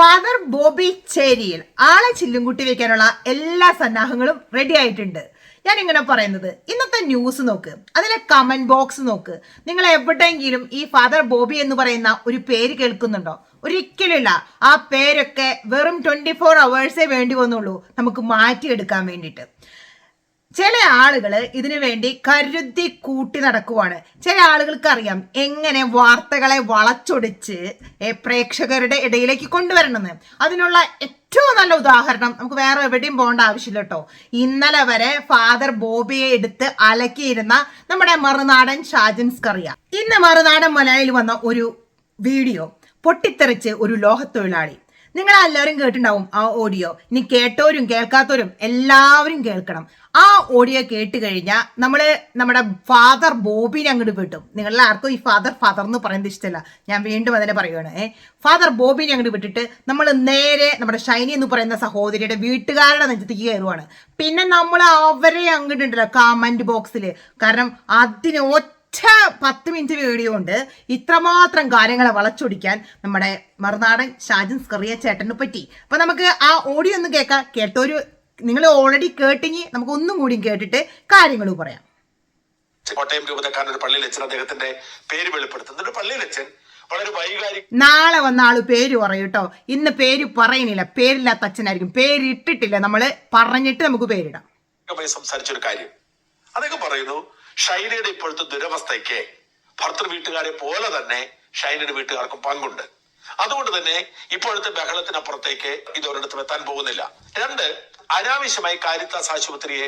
Father Bobby ചേരിയിൽ ആളെ ചില്ലുംകുട്ടി വെക്കാനുള്ള എല്ലാ സന്നാഹങ്ങളും റെഡി ആയിട്ടുണ്ട്. ഞാൻ ഇങ്ങനെ പറയുന്നത്. ഇന്നത്തെ ന്യൂസ് നോക്ക്. അതിലെ കമന്റ് ബോക്സ് നോക്ക്. നിങ്ങൾ എവിടെയെങ്കിലും ഈ ഫാദർ ബോബി എന്ന് പറയുന്ന ഒരു പേര് കേൾക്കുന്നുണ്ടോ? ഒരിക്കലുമില്ല. ആ പേരൊക്കെ വെറും ട്വന്റി ഫോർ അവേഴ്സേ വേണ്ടി വന്നുള്ളൂ. നമുക്ക് മാറ്റിയെടുക്കാൻ വേണ്ടിയിട്ട്. ചില ആളുകൾ ഇതിനു വേണ്ടി കരുതി കൂട്ടി നടക്കുവാണ്. ചില ആളുകൾക്ക് അറിയാം എങ്ങനെ വാർത്തകളെ വളച്ചൊടിച്ച് പ്രേക്ഷകരുടെ ഇടയിലേക്ക് കൊണ്ടുവരണമെന്ന്. അതിനുള്ള ഏറ്റവും നല്ല ഉദാഹരണം നമുക്ക് വേറെ എവിടെയും പോകേണ്ട ആവശ്യമില്ല കേട്ടോ. ഇന്നലെ വരെ ഫാദർ ബോബിയെ എടുത്ത് അലക്കിയിരുന്ന നമ്മുടെ മറുനാടൻ ഷാജൻസ്കറിയ ഇന്ന് മറുനാടൻ മലയാളിൽ വന്ന ഒരു വീഡിയോ പൊട്ടിത്തെറിച്ച് ഒരു ലോഹത്തൊഴിലാളി. നിങ്ങൾ എല്ലാവരും കേട്ടിട്ടുണ്ടാവും ആ ഓഡിയോ. ഇനി കേട്ടവരും കേൾക്കാത്തവരും എല്ലാവരും കേൾക്കണം. ആ ഓഡിയോ കേട്ട് കഴിഞ്ഞാൽ നമ്മൾ നമ്മുടെ ഫാദർ ബോബിനെ അങ്ങോട്ട് വിട്ടും നിങ്ങളിൽ ആർക്കും ഈ ഫാദർ ഫാദർ എന്ന് പറയുന്നത് ഇഷ്ടമല്ല ഞാൻ വീണ്ടും അതിനെ പറയുകയാണ് ഏ. ഫാദർ ബോബിനെ അങ്ങോട്ട് വിട്ടിട്ട് നമ്മൾ നേരെ നമ്മുടെ ഷൈനി എന്ന് പറയുന്ന സഹോദരിയുടെ വീട്ടുകാരുടെ നെഞ്ചത്തേക്ക് കയറുവാണ്. പിന്നെ നമ്മൾ അവരെ അങ്ങോട്ടുണ്ടല്ലോ കമന്റ് ബോക്സിൽ കാരണം അതിന് ഒറ്റ ഒറ്റ പത്ത് മിനിറ്റ് വീഡിയോ കൊണ്ട് ഇത്രമാത്രം കാര്യങ്ങളെ വളച്ചൊടിക്കാൻ നമ്മുടെ മറുനാടൻ ഷാജൻ സ്കറിയ ചേട്ടനെ പറ്റി. അപ്പൊ നമുക്ക് ആ ഓഡിയോ ഒന്ന് കേൾക്കാം. കേട്ടൊരു നിങ്ങൾ ഓൾറെഡി കേട്ടിങ്ങി നമുക്ക് ഒന്നും കൂടി കേട്ടിട്ട് കാര്യങ്ങൾ പറയാം. കോട്ടയം രൂപതക്കാരൻ ഒരു പള്ളിയിൽ അച്ഛൻ അദ്ദേഹത്തിന്റെ പേര് വെളിപ്പെടുത്തുന്നു. ഒരു പള്ളിയിൽ അച്ഛൻ വളരെ വൈകാരിക നാളെ വന്ന ആൾ പേര് പറയും കേട്ടോ ഇന്ന് പേര് പറയുന്നില്ല പേരില്ലാത്ത അച്ഛനായിരിക്കും. പേരിട്ടിട്ടില്ല. നമ്മൾ പറഞ്ഞിട്ട് നമുക്ക് പേരിടാം. സംസാരിച്ചൊരു കാര്യം. അതൊക്കെ പറയുന്നു ഷൈനയുടെ ഇപ്പോഴത്തെ ദുരവസ്ഥയ്ക്ക് ഭർത്തൃ വീട്ടുകാരെ പോലെ തന്നെ ഷൈനയുടെ വീട്ടുകാർക്കും പങ്കുണ്ട്. അതുകൊണ്ട് തന്നെ ഇപ്പോഴത്തെ ബഹളത്തിനപ്പുറത്തേക്ക് ഇത് ഒരിടത്തും എത്താൻ പോകുന്നില്ല. രണ്ട് അനാവശ്യമായി കാരിത്താസ് ആശുപത്രിയെ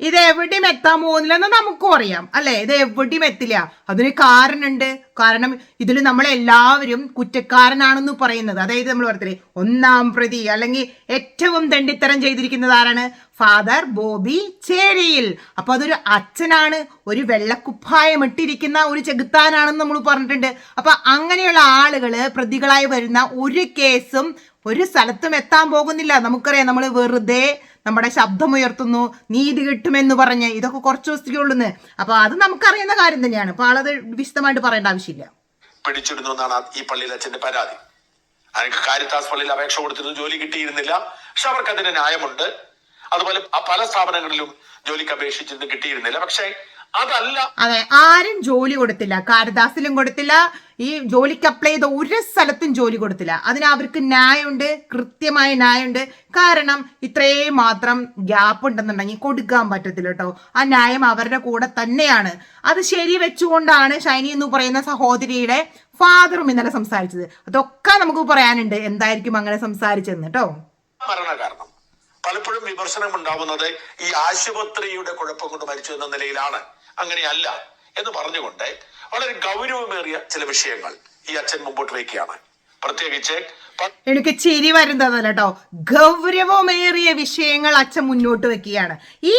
ഇത് എവിടെയും എത്താൻ പോകുന്നില്ലെന്ന് നമുക്കും അറിയാം അല്ലെ? ഇത് എവിടെയും എത്തില്ല. അതിന് കാരണമുണ്ട്. കാരണം ഇതിൽ നമ്മളെല്ലാവരും കുറ്റക്കാരനാണെന്ന് പറയുന്നത്. അതായത് നമ്മൾ പറയത്തില്ലേ ഒന്നാം പ്രതി അല്ലെങ്കിൽ ഏറ്റവും ദണ്ഡിത്തരം ചെയ്തിരിക്കുന്നത് ആരാണ്? ഫാദർ ബോബി ചേരിയിൽ. അപ്പൊ അതൊരു അച്ഛനാണ് ഒരു വെള്ളക്കുപ്പായം ഇട്ടിരിക്കുന്ന ഒരു ചെകുത്താനാണെന്ന് നമ്മൾ പറഞ്ഞിട്ടുണ്ട്. അപ്പൊ അങ്ങനെയുള്ള ആളുകൾ പ്രതികളായി വരുന്ന ഒരു കേസും ഒരു സ്ഥലത്തും എത്താൻ പോകുന്നില്ല. നമുക്കറിയാം നമ്മൾ വെറുതെ നമ്മുടെ ശബ്ദമുയർത്തുന്നു നീതി കിട്ടുമെന്ന് പറഞ്ഞ് ഇതൊക്കെ കുറച്ച് ദിവസത്തേക്ക് ഉള്ളുന്ന്. അപ്പൊ അത് നമുക്കറിയുന്ന കാര്യം തന്നെയാണ്. അപ്പൊ ആളത് വിശദമായിട്ട് പറയേണ്ട ആവശ്യമില്ല. പിടിച്ചിടുന്നു എന്നാണ് ഈ പള്ളിയിൽ അച്ഛന്റെ പരാതി. എനിക്ക് കാരിത്താസ് പള്ളിയിൽ അപേക്ഷ കൊടുത്തിരുന്നു ജോലി കിട്ടിയിരുന്നില്ല. പക്ഷെ അവർക്ക് അതിന് ന്യായമുണ്ട്. അതുപോലെ പല സ്ഥാപനങ്ങളിലും ജോലിക്ക് അപേക്ഷിച്ചിരുന്നു കിട്ടിയിരുന്നില്ല. പക്ഷെ അതല്ല. അതെ ആരും ജോലി കൊടുത്തില്ല. കാരദാസിലും കൊടുത്തില്ല. ഈ ജോലിക്ക് അപ്ലൈ ചെയ്ത ഒരു സ്ഥലത്തും ജോലി കൊടുത്തില്ല. അതിന് അവർക്ക് ന്യായമുണ്ട് കൃത്യമായ ന്യായമുണ്ട്. കാരണം ഇത്രയും മാത്രം ഗ്യാപ്പ് ഉണ്ടെന്നുണ്ടെങ്കിൽ കൊടുക്കാൻ പറ്റത്തില്ല കേട്ടോ. ആ ന്യായം അവരുടെ കൂടെ തന്നെയാണ്. അത് ശരി വെച്ചുകൊണ്ടാണ് ഷൈനി എന്ന് പറയുന്ന സഹോദരിയുടെ ഫാദറും ഇന്നലെ സംസാരിച്ചത്. അതൊക്കെ നമുക്ക് പറയാനുണ്ട്. എന്തായിരിക്കും അങ്ങനെ സംസാരിച്ചെന്ന് കേട്ടോ. പലപ്പോഴും വിമർശനം ഉണ്ടാവുന്നത് ഈ ആശുപത്രിയുടെ കുഴപ്പം കൊണ്ട് മരിച്ചു എന്ന നിലയിലാണ്. അങ്ങനെയല്ല എന്ന് പറഞ്ഞുകൊണ്ട് വളരെ ഗൗരവമേറിയ ചില വിഷയങ്ങൾ ഈ അച്ഛൻ മുമ്പോട്ട് വയ്ക്കുകയാണ് പ്രത്യേകിച്ച് എനിക്ക് ചിരി വരുന്നതല്ല കേട്ടോ ഗൗരവമേറിയ വിഷയങ്ങൾ അച്ഛൻ മുന്നോട്ട് വെക്കുകയാണ്. ഈ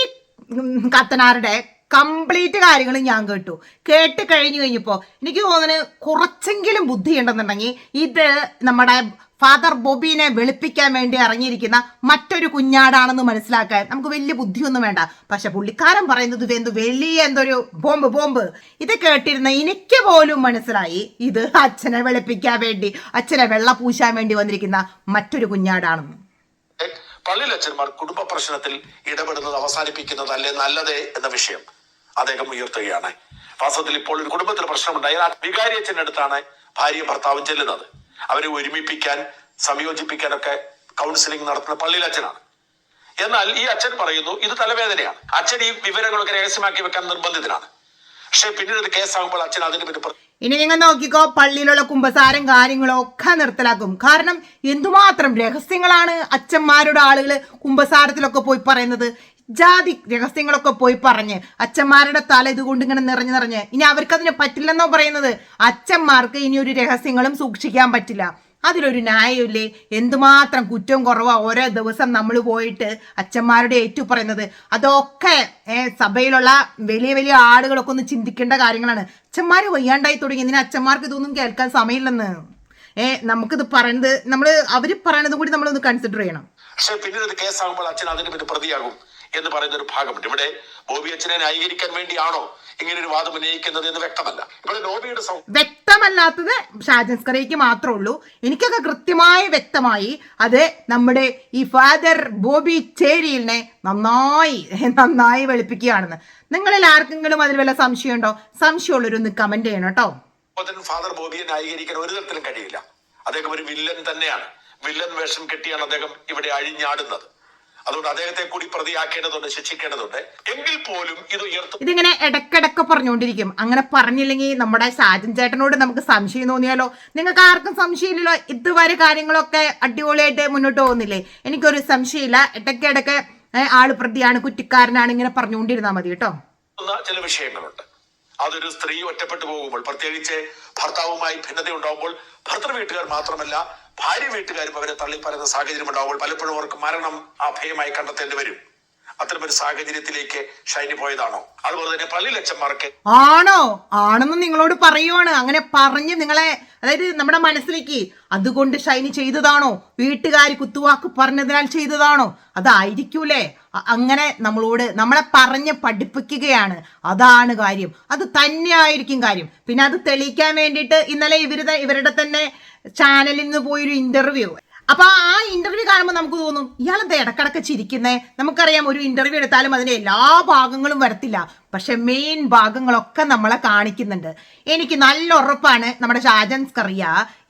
കത്തനാരുടെ കംപ്ലീറ്റ് കാര്യങ്ങൾ ഞാൻ കേട്ടു. കേട്ട് കഴിഞ്ഞു കഴിഞ്ഞപ്പോൾ എനിക്ക് തോന്നുന്നു കുറച്ചെങ്കിലും ബുദ്ധി ഉണ്ടെന്നുണ്ടെങ്കിൽ ഇത് നമ്മുടെ ഫാദർ ബോബിനെ വെളുപ്പിക്കാൻ വേണ്ടി ഇറങ്ങിയിരിക്കുന്ന മറ്റൊരു കുഞ്ഞാടാണെന്ന് മനസ്സിലാക്കാൻ നമുക്ക് വലിയ ബുദ്ധിയൊന്നും വേണ്ട. പക്ഷെ പുള്ളിക്കാരൻ പറയുന്നത് ഇതെന്ത് വലിയ എന്തൊരു ബോംബ് ബോംബ്. ഇത് കേട്ടിരുന്ന എനിക്ക് പോലും മനസ്സിലായി ഇത് അച്ഛനെ വെളുപ്പിക്കാൻ വേണ്ടി അച്ഛനെ വെള്ള പൂശാൻ വേണ്ടി വന്നിരിക്കുന്ന മറ്റൊരു കുഞ്ഞാടാണെന്ന്. പള്ളിയിലച്ഛന്മാർ കുടുംബ പ്രശ്നത്തിൽ ഇടപെടുന്നത് അവസാനിപ്പിക്കുന്നത് അല്ലേ നല്ലത് എന്ന വിഷയം അദ്ദേഹം ഉയർത്തുകയാണ്. വാസ്തവത്തിൽ ഇപ്പോൾ ഒരു കുടുംബത്തിൽ പ്രശ്നമുണ്ടായാൽ ആ വികാരി അച്ഛന്റെ അടുത്താണ് ഭാര്യയും ഭർത്താവും ചെല്ലുന്നത്. അവരെ ഒരുമിപ്പിക്കാൻ സംയോജിപ്പിക്കാനൊക്കെ കൗൺസിലിംഗ് നടത്തുന്ന പള്ളിയിൽ അച്ഛനാണ്. എന്നാൽ ഈ അച്ഛൻ പറയുന്നു ഇത് തലവേദനയാണ്. അച്ഛൻ ഈ വിവരങ്ങളൊക്കെ രഹസ്യമാക്കി വെക്കാൻ നിർബന്ധിതനാണ്. പക്ഷെ പിന്നീട് ഇത് കേസാകുമ്പോൾ അച്ഛൻ അതിന് പ്ര- ഇനി നിങ്ങൾ നോക്കിക്കോ പള്ളിയിലുള്ള കുമ്പസാരം കാര്യങ്ങളും ഒക്കെ നിർത്തലാക്കും. കാരണം എന്തുമാത്രം രഹസ്യങ്ങളാണ് അച്ഛന്മാരുടെ ആളുകൾ കുമ്പസാരത്തിലൊക്കെ പോയി പറയുന്നത്? ജാതി രഹസ്യങ്ങളൊക്കെ പോയി പറഞ്ഞ് അച്ഛന്മാരുടെ തല ഇതുകൊണ്ട് ഇങ്ങനെ നിറഞ്ഞു നിറഞ്ഞ്. ഇനി അവർക്ക് അതിന് പറ്റില്ലെന്നോ പറയുന്നത്? അച്ഛന്മാർക്ക് ഇനി ഒരു രഹസ്യങ്ങളും സൂക്ഷിക്കാൻ പറ്റില്ല. അതിലൊരു ന്യായമില്ലേ? എന്തുമാത്രം കുറ്റവും കുറവാ ഓരോ ദിവസം നമ്മൾ പോയിട്ട് അച്ഛന്മാരുടെ ഏറ്റു പറയുന്നത്. അതൊക്കെ സഭയിലുള്ള വലിയ വലിയ ആളുകളൊക്കെ ഒന്ന് ചിന്തിക്കേണ്ട കാര്യങ്ങളാണ്. അച്ഛന്മാർ വയ്യാണ്ടായി തുടങ്ങി. ഇതിന് അച്ഛന്മാർക്ക് ഇതൊന്നും കേൾക്കാൻ സമയമില്ലെന്ന്. ഏ നമുക്കിത് പറയുന്നത് നമ്മൾ അവർ പറയണത് കൂടി നമ്മളൊന്ന് കൺസിഡർ ചെയ്യണം. പക്ഷേ പിന്നീട് കേസാകുമ്പോൾ അച്ഛൻ അതിന് പിന്നെ പ്രതിയാകും. എന്ന് പറയുന്ന ഒരു ഭാഗമുണ്ട് ഇവിടെ ബോബി അച്ഛനെ ന്യായീകരിക്കാൻ വേണ്ടിയാണോ ഇങ്ങനെ ഒരു വാദം ഉന്നയിക്കുന്നത് എന്ന് വ്യക്തമല്ല. ഇവിടെ നോബിയുടെ സൗ വ്യക്തമല്ലാത്തത് ഷാജൻസ്കറിക്ക് മാത്രമേ ഉള്ളൂ. എനിക്കൊക്കെ കൃത്യമായി വ്യക്തമായി അത് നമ്മുടെ ഈ ഫാദർ ബോബി ചേരിയിലിനെ നന്നായി നന്നായി വെളുപ്പിക്കുകയാണെന്ന്. നിങ്ങളിൽ ആർക്കെങ്കിലും അതിൽ വല്ല സംശയമുണ്ടോ? സംശയമുള്ളവരൊന്ന് കമന്റ് ചെയ്യണം കേട്ടോ. ഫാദർ ബോബിയെ ന്യായീകരിക്കാൻ ഒരു തരത്തിലും കഴിയില്ല. അദ്ദേഹം ഒരു വില്ലൻ തന്നെയാണ്. വില്ലൻ വേഷം കെട്ടിയാണ് അദ്ദേഹം ഇവിടെ അഴിഞ്ഞാടുന്നത്. അതുകൊണ്ട് അദ്ദേഹത്തെ കൂടി പ്രതിയാക്കേണ്ടതുണ്ട് ശിക്ഷിക്കേണ്ടതുണ്ട്. എങ്കിൽ പോലും ഇത് ഉയർത്തും ഇതിങ്ങനെ ഇടക്കിടക്ക് പറഞ്ഞുകൊണ്ടിരിക്കും. അങ്ങനെ പറഞ്ഞില്ലെങ്കിൽ നമ്മുടെ സാജൻ ചേട്ടനോട് നമുക്ക് സംശയം തോന്നിയാലോ? നിങ്ങൾക്ക് ആർക്കും സംശയമില്ലല്ലോ? ഇതുവരെ കാര്യങ്ങളൊക്കെ അടിപൊളിയായിട്ട് മുന്നോട്ട് പോകുന്നില്ലേ? എനിക്കൊരു സംശയമില്ല. ഇടയ്ക്കിടയ്ക്ക് ആൾ പ്രതിയാണ് കുറ്റക്കാരനാണ് ഇങ്ങനെ പറഞ്ഞുകൊണ്ടിരുന്നാൽ മതി കേട്ടോ. ചില വിഷയങ്ങളുണ്ട്. അതൊരു സ്ത്രീ ഒറ്റപ്പെട്ടു പോകുമ്പോൾ പ്രത്യേകിച്ച് ഭർത്താവുമായി ഭിന്നത ഉണ്ടാകുമ്പോൾ ഭർത്തൃ വീട്ടുകാർ മാത്രമല്ല ഭാര്യ വീട്ടുകാരും അവരെ തള്ളിപ്പറയുന്ന സാഹചര്യം ഉണ്ടാകുമ്പോൾ പലപ്പോഴും അവർക്ക് മരണം അഭയമായി കണ്ടെത്തേണ്ടി വരും. അത്തരമൊരു സാഹചര്യത്തിലേക്ക് ഷൈനി പോയതാണോ? അതുപോലെ തന്നെ പള്ളി ലക്ഷന്മാർക്ക് ആണോ? ആണെന്ന് നിങ്ങളോട് പറയുവാണ്. അങ്ങനെ പറഞ്ഞ് നിങ്ങളെ അതായത് നമ്മുടെ മനസ്സിലേക്ക് അതുകൊണ്ട് ഷൈനി ചെയ്തതാണോ? വീട്ടുകാർ കുത്തുവാക്ക് പറഞ്ഞതിനാൽ ചെയ്തതാണോ? അതായിരിക്കൂലേ? അങ്ങനെ നമ്മളോട് നമ്മളെ പറഞ്ഞ് പഠിപ്പിക്കുകയാണ്. അതാണ് കാര്യം. അത് തന്നെയായിരിക്കും കാര്യം. പിന്നെ അത് തെളിയിക്കാൻ വേണ്ടിയിട്ട് ഇന്നലെ ഇവരുടെ ഇവരുടെ തന്നെ ചാനലിൽ നിന്ന് പോയൊരു ഇന്റർവ്യൂ അപ്പൊ ആ ഇന്റർവ്യൂ കാണുമ്പോൾ നമുക്ക് തോന്നും ഇയാളെന്താ ഇടക്കിടക്ക് ചിരിക്കുന്നേ? നമുക്കറിയാം ഒരു ഇന്റർവ്യൂ എടുത്താലും അതിന്റെ എല്ലാ ഭാഗങ്ങളും വരത്തില്ല. പക്ഷെ മെയിൻ ഭാഗങ്ങളൊക്കെ നമ്മളെ കാണിക്കുന്നുണ്ട്. എനിക്ക് നല്ല ഉറപ്പാണ് നമ്മുടെ ഷാജൻസ് കറിയ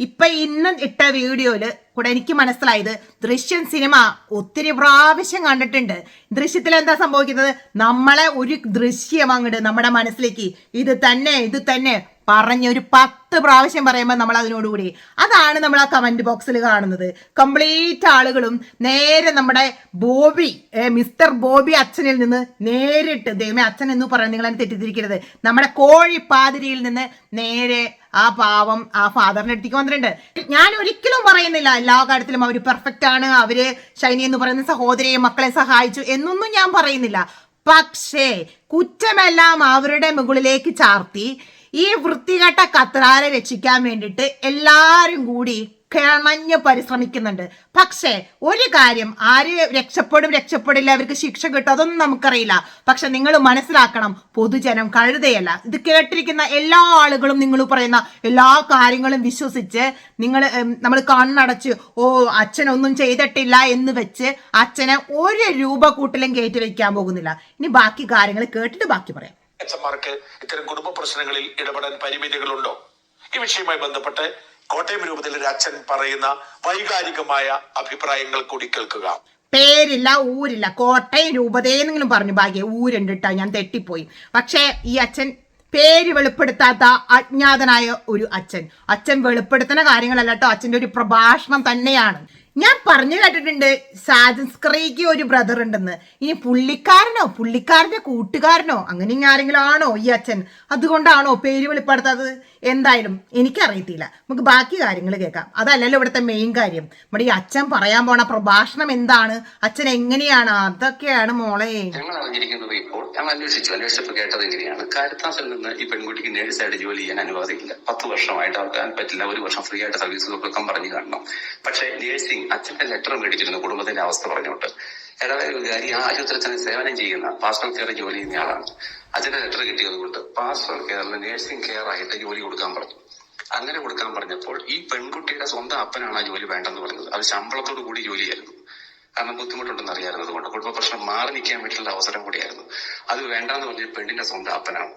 ഇപ്പൊ ഇന്ന് ഇട്ട വീഡിയോയിൽ കൂടെ എനിക്ക് മനസ്സിലായത് ദൃശ്യം സിനിമ ഒത്തിരി പ്രാവശ്യം കണ്ടിട്ടുണ്ട്. ദൃശ്യത്തിൽ എന്താ സംഭവിക്കുന്നത്? നമ്മളെ ഒരു ദൃശ്യം അങ്ങോട്ട് നമ്മുടെ മനസ്സിലേക്ക് ഇത് തന്നെ ഇത് തന്നെ പറഞ്ഞ് ഒരു പത്ത് പ്രാവശ്യം പറയുമ്പോൾ നമ്മൾ അതിനോടുകൂടി അതാണ് നമ്മൾ ആ കമന്റ് ബോക്സിൽ കാണുന്നത്. കംപ്ലീറ്റ് ആളുകളും നേരെ നമ്മുടെ ബോബി മിസ്റ്റർ ബോബി അച്ഛനിൽ നിന്ന് നേരിട്ട് ദൈവമേ അച്ഛൻ എന്ന് പറയാൻ നിങ്ങൾ എന്നെ തെറ്റിദ്ധരിക്കരുത്. നമ്മുടെ കോഴിപ്പാതിരിയിൽ നിന്ന് നേരെ ആ പാവം ആ ഫാദറിന്റെ അടുത്തേക്ക് വന്നിട്ടുണ്ട്. ഞാൻ ഒരിക്കലും പറയുന്നില്ല എല്ലാ കാര്യത്തിലും അവർ പെർഫെക്റ്റ് ആണ് അവർ ഷൈനി എന്ന് പറയുന്ന സഹോദരിയെ മക്കളെ സഹായിച്ചു എന്നൊന്നും ഞാൻ പറയുന്നില്ല. പക്ഷേ കുറ്റമെല്ലാം അവരുടെ മുകളിലേക്ക് ചാർത്തി ഈ വൃത്തികെട്ട കത്രാരെ രക്ഷിക്കാൻ വേണ്ടിയിട്ട് എല്ലാവരും കൂടി കിണഞ്ഞ് പരിശ്രമിക്കുന്നുണ്ട്. പക്ഷേ ഒരു കാര്യം ആര് രക്ഷപ്പെടും രക്ഷപ്പെടില്ല അവർക്ക് ശിക്ഷ കിട്ടും അതൊന്നും നമുക്കറിയില്ല. പക്ഷെ നിങ്ങൾ മനസ്സിലാക്കണം പൊതുജനം കഴുതയല്ല. ഇത് കേട്ടിരിക്കുന്ന എല്ലാ ആളുകളും നിങ്ങൾ പറയുന്ന എല്ലാ കാര്യങ്ങളും വിശ്വസിച്ച് നിങ്ങൾ നമ്മൾ കണ്ണടച്ച് ഓ അച്ഛനൊന്നും ചെയ്തിട്ടില്ല എന്ന് വെച്ച് അച്ഛനെ ഒരു രൂപ കൂട്ടിലും കയറ്റി വയ്ക്കാൻ പോകുന്നില്ല. ഇനി ബാക്കി കാര്യങ്ങൾ കേട്ടിട്ട് ബാക്കി പറയാം. അച്ഛന്മാർക്ക് ഇത്തരം കുടുംബ പ്രശ്നങ്ങളിൽ ഇടപെടാൻ പരിമിതികളുണ്ടോ? ഈ വിഷയവുമായി ബന്ധപ്പെട്ട് കോട്ടയം രൂപത്തിൽ അച്ഛൻ പറയുന്ന വൈകാരികമായ അഭിപ്രായങ്ങൾ കൂടി കേൾക്കുക. പേരില്ല ഊരില്ല. കോട്ടയം രൂപതയെന്നെങ്കിലും പറഞ്ഞു ഭാഗ്യ ഊരുണ്ട് കേട്ടോ ഞാൻ തെറ്റിപ്പോയി. പക്ഷേ ഈ അച്ഛൻ പേര് വെളിപ്പെടുത്താത്ത അജ്ഞാതനായ ഒരു അച്ഛൻ. അച്ഛൻ വെളിപ്പെടുത്തുന്ന കാര്യങ്ങളല്ല അച്ഛന്റെ ഒരു പ്രഭാഷണം തന്നെയാണ്. ഞാൻ പറഞ്ഞു കേട്ടിട്ടുണ്ട് സാജൻസ്കറിക്ക് ഒരു ബ്രദർ ഉണ്ടെന്ന്. ഇനി പുള്ളിക്കാരനോ പുള്ളിക്കാരന്റെ കൂട്ടുകാരനോ അങ്ങനെ ഇനി ആരെങ്കിലും ആണോ ഈ അച്ഛൻ? അതുകൊണ്ടാണോ പേര് വെളിപ്പെടുത്താത്തത്? എന്തായാലും എനിക്കറിയത്തില്ല. നമുക്ക് ബാക്കി കാര്യങ്ങൾ കേൾക്കാം. അതല്ലല്ലോ ഇവിടുത്തെ മെയിൻ കാര്യം. നമ്മുടെ ഈ അച്ഛൻ പറയാൻ പോണ പ്രഭാഷണം എന്താണ്? അച്ഛൻ എങ്ങനെയാണ്? അതൊക്കെയാണ് മോളെ. ഞങ്ങൾ അറിഞ്ഞിരിക്കുന്നത് അന്വേഷിച്ചു. അന്വേഷിച്ചപ്പോൾ ഈ പെൺകുട്ടിക്ക് ജോലി ചെയ്യാൻ അനുവാദമില്ല. പത്ത് വർഷമായിട്ട് അവർക്ക് പറ്റില്ല. ഒരു വർഷം ഫ്രീ ആയിട്ട് സർവീസ് കൊടുക്കാൻ പറഞ്ഞു കാണണം. പക്ഷേ നേഴ്സിംഗ് അച്ഛന്റെ ലെറ്റർ മേടിച്ചിരുന്നു കുടുംബത്തിന്റെ അവസ്ഥ പറഞ്ഞോട്ട് ഇടവേൽ വികാരി ആ ആശുപത്രിയിൽ സേവനം ചെയ്യുന്ന പാസ്റ്റർ കെയർ ജോലി ചെയ്യുന്ന ആളാണ്. അച്ഛന്റെ ലെറ്റർ കിട്ടിയത് കൊണ്ട് പാസ്റ്റർ കെയറിൽ നേഴ്സിംഗ് കെയർ ആയിട്ട് ജോലി കൊടുക്കാൻ പറഞ്ഞു. അങ്ങനെ കൊടുക്കാൻ പറഞ്ഞപ്പോൾ ഈ പെൺകുട്ടിയുടെ സ്വന്തം അപ്പനാണ് ആ ജോലി വേണ്ടെന്ന് പറഞ്ഞത്. അത് ശമ്പളത്തോടു കൂടി ജോലിയായിരുന്നു. കാരണം ബുദ്ധിമുട്ടുണ്ടെന്ന് അറിയാറുന്നത് കൊണ്ട് കുടുംബ പ്രശ്നം മാറി നിൽക്കാൻ പറ്റുള്ള അവസരം കൂടിയായിരുന്നു. അത് വേണ്ടെന്ന് പറഞ്ഞ പെണ്ണിന്റെ സ്വന്തം അപ്പനാണ്.